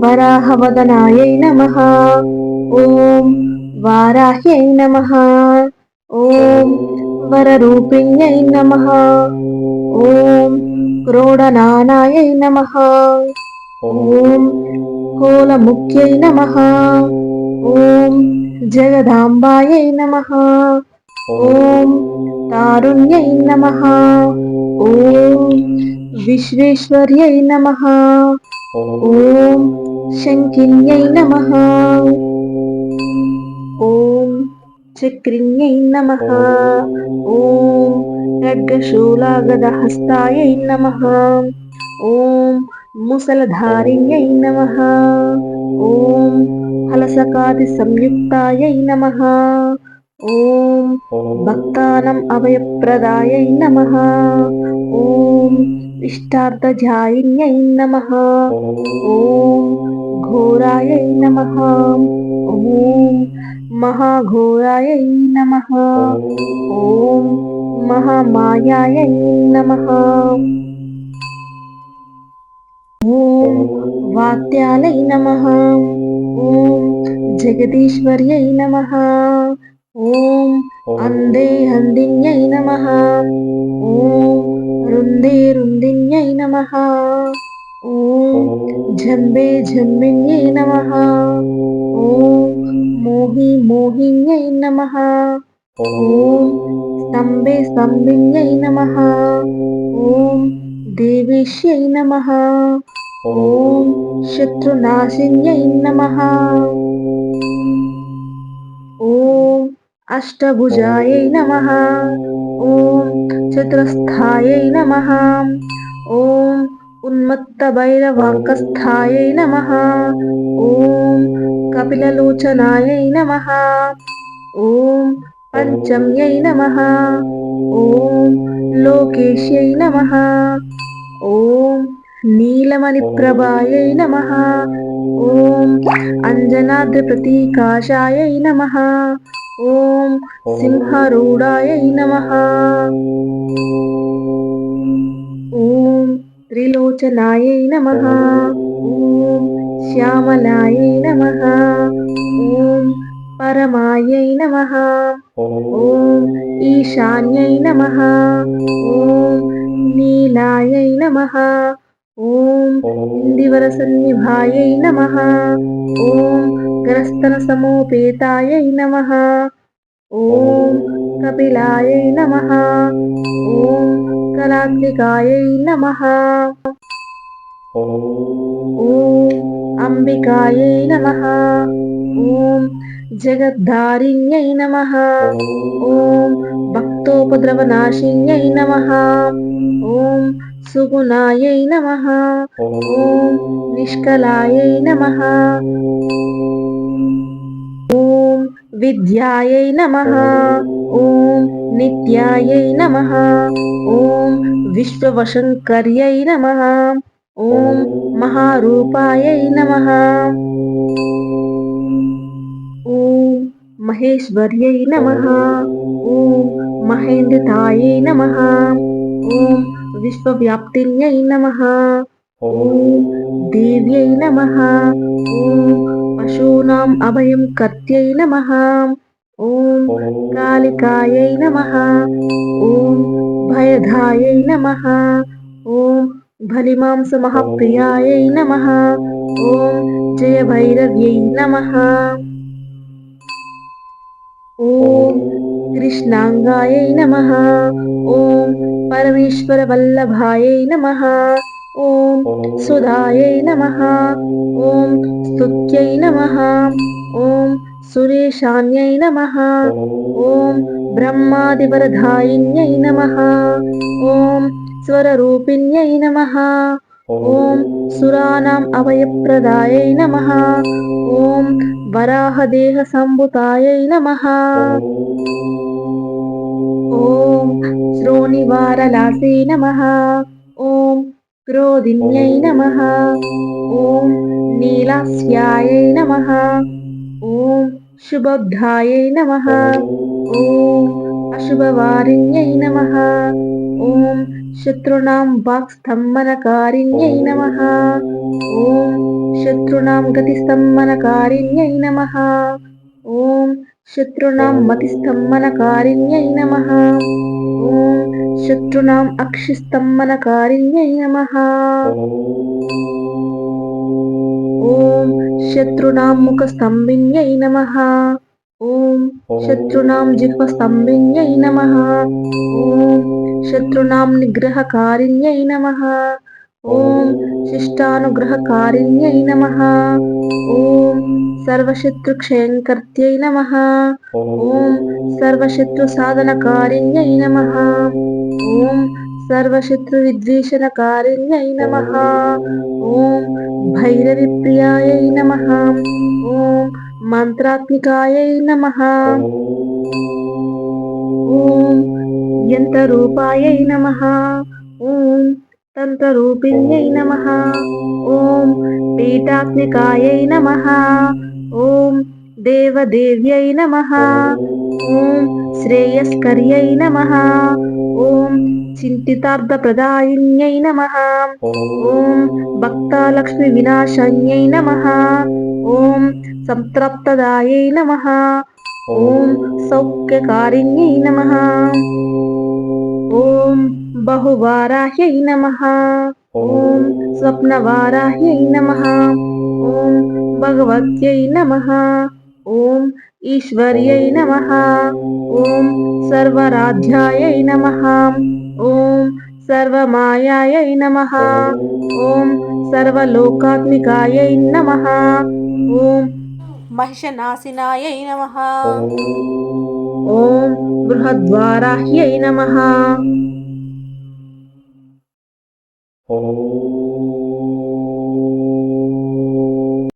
వరాహవదనాయై నమ ఓం వారాహ్యై నమ ఓం వరరూపిణ్యై నమ ఓం క్రోడనానాయై నమ ఓం కోలముఖ్యై నమ ఓం జగదాంబాయై నమ ఓం తారుణ్యై నమ ఓం విశ్వేశ్వర్యై నమ ఓం శంకిన్యై నమ. ఓం చక్రిణ్యై నమ. ఓం ఖడ్గశూలాగదహస్తాయై నమ. ఓం ముసలధారిణ్యై నమ. ఓం ఫలసకాది సంయుక్తాయై నమ. ఓం భక్తానం అభయప్రదాయై నమ इष्टार्थजायिन्यै नमः। ॐ घोरायै नमः। ॐ महाघोरायै नमः। ॐ महामायायै नमः। ॐ वात्यालै नमः। ॐ जगदीश्वर्यै नमः। ఓం అందే హందిన్యై నమ. ఓం రుందే రుందిన్యై నమ. ఓం జంబే జంబిన్యై నమ. ఓం మోహి మోహిన్యై నమ. ఓం స్తంభే స్తంభిన్యై నమ. ఓం దేవేశ్యై నమ. ఓం శత్రునాశిన్యై నమ. అష్టభుజాయై నమ. ఓం చతురస్థాయై నమ. ఓం ఉన్మత్తభైరవాంకస్థాయై నమ. ఓం కపిలలోచనాయై నమ. ఓం పంచమ్యై నమ. ఓం లోకేశ్యై నమ. ఓం నీలమణిప్రభాయై నమ. ఓం అంజనాద్రిప్రతీకాశాయై నమ. ఓం సింహరూఢాయై నమ. ఓం త్రిలోచనాయ నమ. ఓం శ్యామలాయ నమ. ఓం పరమాయ నమ. ఓం ఈశాన్యై నమ. ఓం నీలాయ నమ. ఓం ఇందివరసన్నిభాయై నమ. ఓం గ్రస్తన సమోపేతాయై నమ. ఓం కపిలాయై నమ. ఓం కళాత్మికాయై నమ. ఓం అంబికాయై నమ. ఓం జగద్ధారిణ్యై నమ. ఓం భక్తోపద్రవనాశిన్యై నమ. ఓం సుగుణాయై నమ. ఓం నిష్కలాయై నమ. ఓం విద్యాయై నమ. ఓం నిత్యాయై నమ. ఓం విశ్వవశంకర్యై నమ. ఓం మహారూపాయై నమ. ఓం మహేశ్వర్యై నమ. ఓం మహేంద్రతాయై నమ. ఓం విశ్వవ్యాప్తిన్యై నమ దేవ్యై నమ పశూనాం అభయం కర్త్యై నమ ఓం కాళికాయై నమ ఓం భయధాయై నమ ఓం బలిమాంసమహప్రియాయై నమ ఓం జయభైరవ్యై నమ ఓం కృష్ణాంగాయై నమ. ఓం పరమేశ్వర పరమేశ్వరవల్లభాయై నమ. ఓం సుధాయై నమ. ఓం స్తుత్యై నమ. ఓం సురేషాన్యై నమ. ఓం బ్రహ్మాదివరధాయిన్యై నమ. ఓం స్వరరూపిణ్యై నమ. ఓం సురాణం అభయప్రదాయై నమ. ఓం వరాహదేహ సంభుతాయై నమ. నివారలాసే నమ. ఓం క్రోధిన్యై నమ. ఓం నీలాస్యాయై నమ. ఓం శుభబ్ధాయై నమ. ఓం అశుభవారిణ్యై నమ. ఓం శత్రుణాం వాక్స్తంభనకారిణ్యై నమ. ఓం శత్రుణాం గతిస్తంభనకారిణ్యై నమ. ఓం శత్రుణాం మతిస్తంభనకారిణ్యై నమ. ఓం శత్రుణాం అక్షిస్తంభనకారిణ్యై నమ. ఓం శత్రుణాం ముఖస్తంభిన్యై నమ. ఓం శత్రుణాం జిహ్వస్తంభిన్యై నమ. ఓం శత్రుణాం నిగ్రహకారిణ్యై నమ. ఓం శిష్టానుగ్రహకారిణ్యై నమ ఓం సర్వశత్రుక్షయంకర్త్యై నమ ఓం సర్వశత్రు సర్వశత్రుసాధనకారిణ్యై నమ ఓం సర్వశత్రు సర్వశత్రువిద్వేషణకారిణ్యై నమ ఓం భైరవి ప్రియాయై నమ ఓం మంత్రాత్మికాయై నమ ఓం యంత్రరూపాయై నమ తంత్రరూపిణ్యై నమ. ఓం పీఠాత్మికాయై నమ. ఓం దేవదేవ్యై నమ. ఓం శ్రేయస్కర్యై నమ. ఓం చింతితార్థప్రదాయిన్యై నమ. ఓం భక్తాలక్ష్మి వినాశాన్యై నమ. ఓం సంతృప్తదాయై నమ. ఓం సౌఖ్యకారిణ్యై నమ. ఓం బహువారాహ్యై నమ ఓం స్వప్నవారాహ్యై నమ ఓం భగవత్యై నమ ఓం ఈశ్వర్యై నమ ఓం సర్వరాధ్యాయై నమ ఓం సర్వమాయాయై నమ ఓం సర్వలోకాత్మికాయై నమ ఓం మహిషనాశినాయై నమ ఓం బృహద్వారాహ్యై నమ ఓం